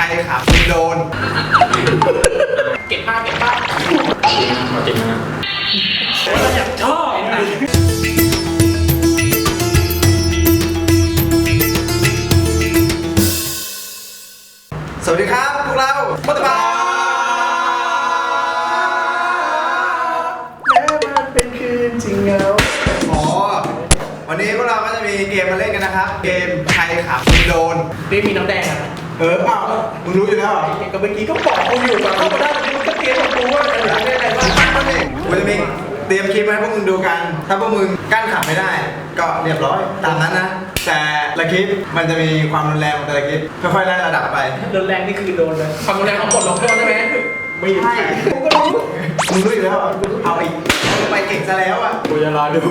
รขับมึงโดน เก็บผ้าเก็บผ้าจริงนะเราอยากชอบสวัสดีครับ พวกเรามัตตบาแม้มันเป็นคืนจริงเงาอ๋อวันนี้พวกเราก็จะมีเกมมาเล่นกันนะครับ เกมใครขับมึงโดนนี่มีน้ำแดงอะเออเปล่า มึงรู้อยู่แล้วเหรอไอ้ก็เมื่อกี้ก็บอกกูอยู่ก่อนเข้ามาได้ตรงนี้มันก็เตรียมกับกูว่าจะทำได้อะไรบ้างกูจะมีเตรียมคลิปมาให้พวกมึงดูกัน ถ้าพวกมึงกั้นขับไม่ได้ ก็เรียบร้อยตามนั้นนะ แต่ละคลิปมันจะมีความรุนแรงของแต่ละคลิปค่อยๆไล่ระดับไปรุนแรงนี่คือโดนเลยความรุนแรงของบทลงโทษใช่ไหมไม่ใช่กูก็รู้มึงรู้อยู่แล้วเหรอเอาอีกเอาไปเก่ง ซะแล้วอะ กูจะรอดู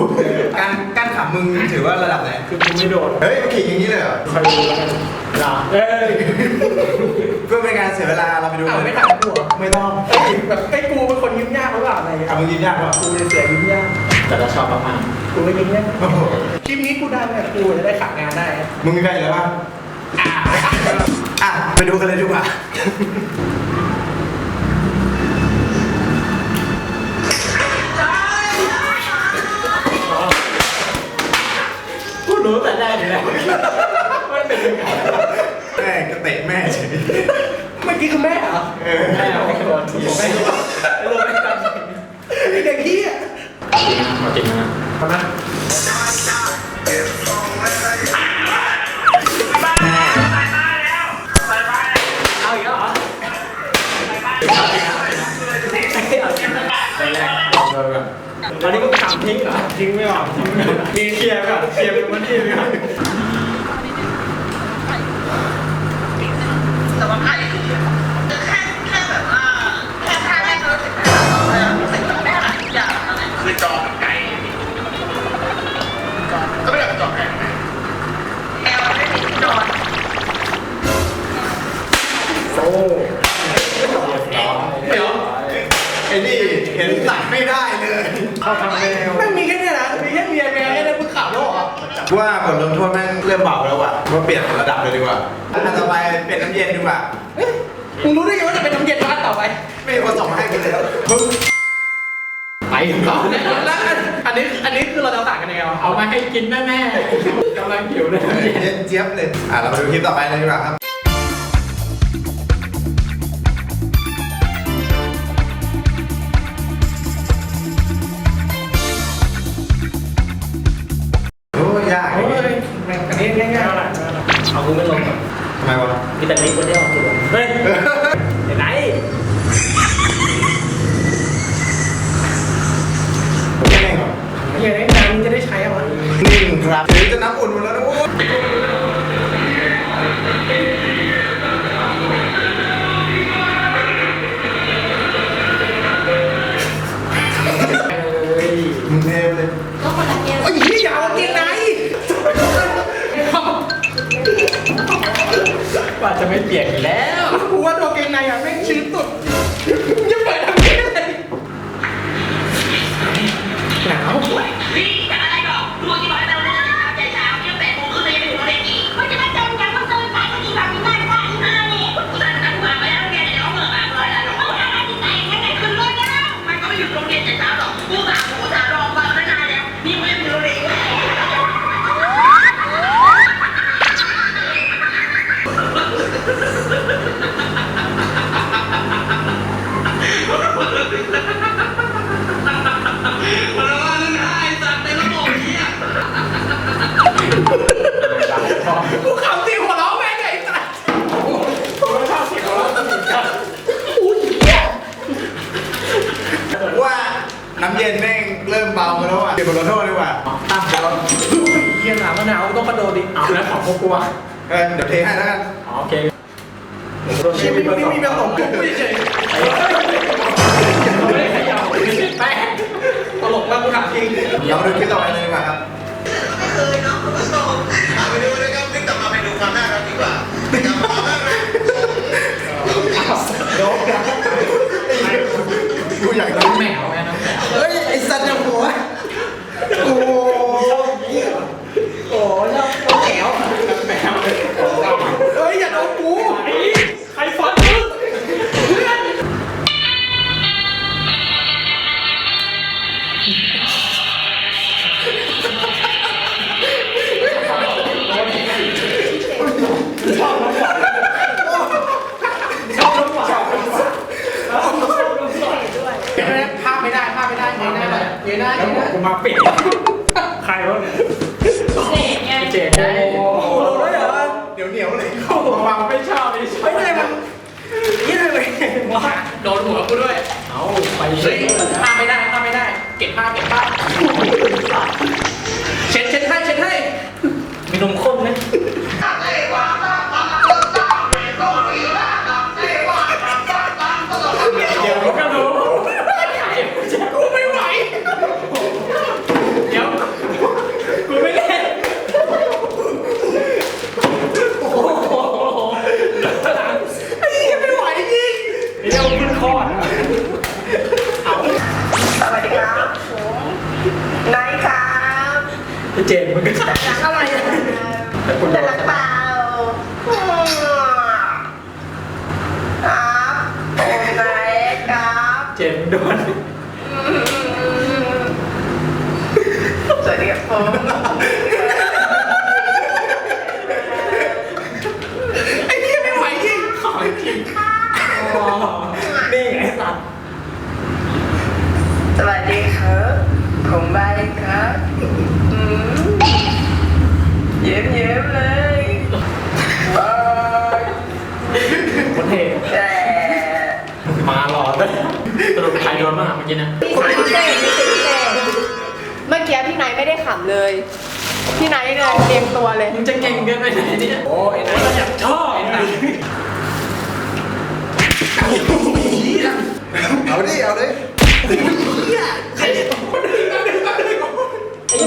การกั้นขับมึงถือว่าระดับไหน คือกูไม่โดนเฮ้ยมึงขิงอย่างนี้เลยเหรอ ใครดูแล้วกันลาเอ้ยเพื่อเป็นการเสียเวลาเราไปดูอ้าวกันไม่ถามกูเหรอไม่ต้องไอ้แบบไอ้กูเป็นคนยิ้มยากหรือเปล่าอะไรเอามึงยิ้มยากกว่ากูจะเสียยิ้มยากแต่เราชอบมากกูไม่ยิ้มยากโอ้โหคลิปนี้กูดังเนี่ยกูจะได้ขายงานได้ มึงมีใครอยู่แล้วปะอ่าอะ ไปดูกันเลยดีกว่า รู้แต่แรกเลยมันเป็นยังไงแม่ก็เตะแม่เฉยเมื่อกี้คือแม่เหรอเออแม่ไม่โดนทีไม่โดนไอ้โดนไม่กันไอ้เด็กเหี้ยจริงนะเอานะ ทิ้งไม่ออกทิ้งมีเคลียร์ก่อนเคลียร์เป็นวันที่ก่อนแต่ว่าภาพแค่แค่แบบว่าแค่ท่าแรกเราถึงเรารู้สึกแบบได้หลายอย่างอะไรคือจอกับไก่ก็ไม่ได้จอไก่แอลไม่มีที่นอโอ้เดี๋ยวไอ้นี่เห็นตัดไม่ได้เลยเข้าทางแมว ว่าบทลงโทษแม่งเริ่มเบาแล้วว่ะว่าเปลี่ยนระดับเลยดีกว่าอันต่อไปเปลี่ยนน้ำเย็นดีกว่าเฮ้ยมึงรู้ได้ไงว่าจะเป็นน้ำเย็นร้านต่อไป ไม่มีคนส่งมาให้กูเลยมึงไปก่อนแล้วอันนี้อันนี้คือเราจะต่างกันยังไงวะเอามาให้กินแม่แม่ๆกำลังหิวเลยเย็นเจี๊ยบเลยอะเรามาดูคลิปต่อไปเลยดีกว่าครับ นิ่งครับเดี๋ยวจะน้ำอุ่นหมดแล้วนะโอ้ยเฮ้ยมึงเทพเลยโอ้ยเฮียอยาวเกงในกว่าจะไม่เปียกอีกแล้ว เย็นแม่งเริ่มเบาแล้วอะเดี๋ยวบทลงโทษดีกว่าตั้งแล้วเฮียหนาวมะนาวต้องกระโดดดิเอาแล้วของพวกกูอะเออเดี๋ยวเทให้แล้วกันอ๋อโอเคเชี่ยไม่มีมีผสมกูเฉย ได้แล้วผมก็มาเป็ดใครวะเนี่ยเจ๋งไงเจ๋งไงโอ้โหแด้วเหรอเดี๋ยวเหนียวเลยเขามาไม่ชอบไม่ชอบไม่ใช่มันนี่เลยว่าโดนหัวกูด้วย เอาไปเลยห้ามไม่ได้ห้ามไม่ได้ เก็บผ้าเก็บผ้าเช็ดเช็ดให้เช็ดให้มีนมข้น เจนมันก็ใช่อยากอะไรนะจะรักเปล่าครับผมนายครับเจนโดนอืมสวัสดีครับผมไอ้เหี้ยไม่ไหวจริงนี่ไงสัตว์สวัสดีครับผมใบครับ เยิ้มเยิ้มๆเลยบายคนเท่แต่มาหลอดเลยสรุปใครโดนบ้างอะเมื่อกี้นะพี่สายพี่เต้พี่เต้พี่เต้เมื่อกี้พี่ไนท์ไม่ได้ขำเลย พี่ไนท์เนี่ยเตรียมตัวเลย มึงจะเก่งเกินไปไหนเนี่ยโอ้ยไอ้เรานั่นอยากชอบเอาดิ เอาดิไอ้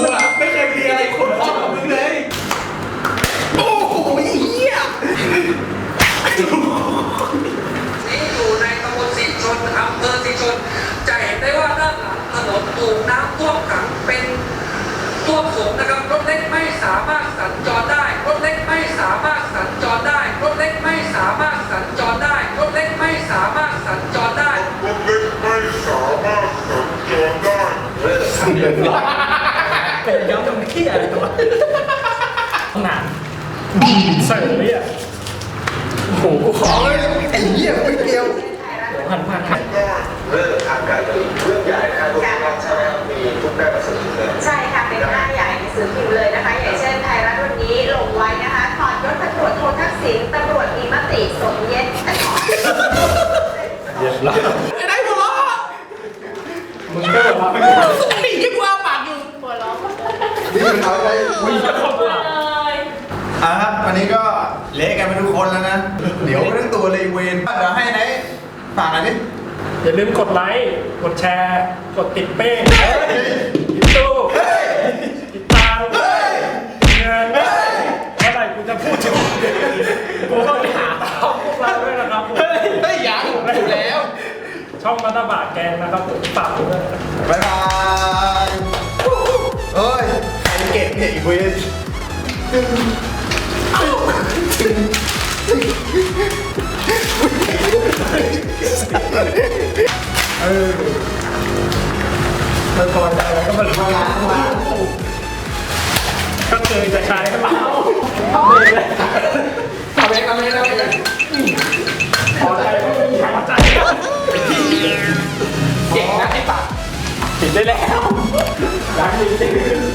มึงอะไม่เคยมีอะไรคนพ่อกับมึงเลย โอ้โหไอ้เหี้ย นี้อยู่ในตำบลสีชนอำเภอสีชน จะเห็นได้ว่าด้านหลังถนนถูกน้ำท่วมขังเป็นท่วมสูงนะครับ รถเล็กไม่สามารถสัญจรได้ รถเล็กไม่สามารถสัญจรได้ รถเล็กไม่สามารถสัญจรได้ รถเล็กไม่สามารถสัญจรได้ เป็นย้อมตรงที่อะไรตัวหนานเสร์ฟเลยอะโอ้โหกูขอไอ้เหี้ยไม่เกี่ยวหันผ่านหันเรื่องทาการเรื่องใหญ่นะครับทุกท่านใช่ไหมมีทุกได้ประสบเลยใช่ค่ะเป็นหน้าใหญ่ในสื่อพิมพ์เลยนะคะ อย่างเช่นไทยรัฐวันนี้ลงไว้นะคะถอดยศตำรวจโททักษิณตำรวจมีมติสมเย็นเยบร้อยไอ้วเราะ มึงก็แบบว่า ไอ้ยี่กูอาปากอยู่ หัวเราะ นี่มัน เอาไปมึงจะเข้าปากอะครับวันนี้ก็เละกันไปทุกคนแล้วนะ เดี๋ยวเรื่องตัวเลยเวนเดี๋ยวให้ไหนฝากหน่อยดิอย่าลืมกดไลค์ กดแชร์ กดติดเป้งติดตู้ติดตามเงินเมื่อไหร่กูจะพูดจบกูก็ไปหาตามพวกเราด้วยนะครับผมเฮ้ยเฮ้ยยังอยู่แล้ว ช่องมัตตาบาทแกงนะครับผมฝากด้วยนะครับบ๊ายบาย เออมันพอใจแล้วก็มันมาล้างล้างก็เคยจะใช้ก็เปล่าทำเองทำเองทำเองพอใจก็ไม่มีพอใจเก่งนะไอ้ปากติดได้แล้วรักจริง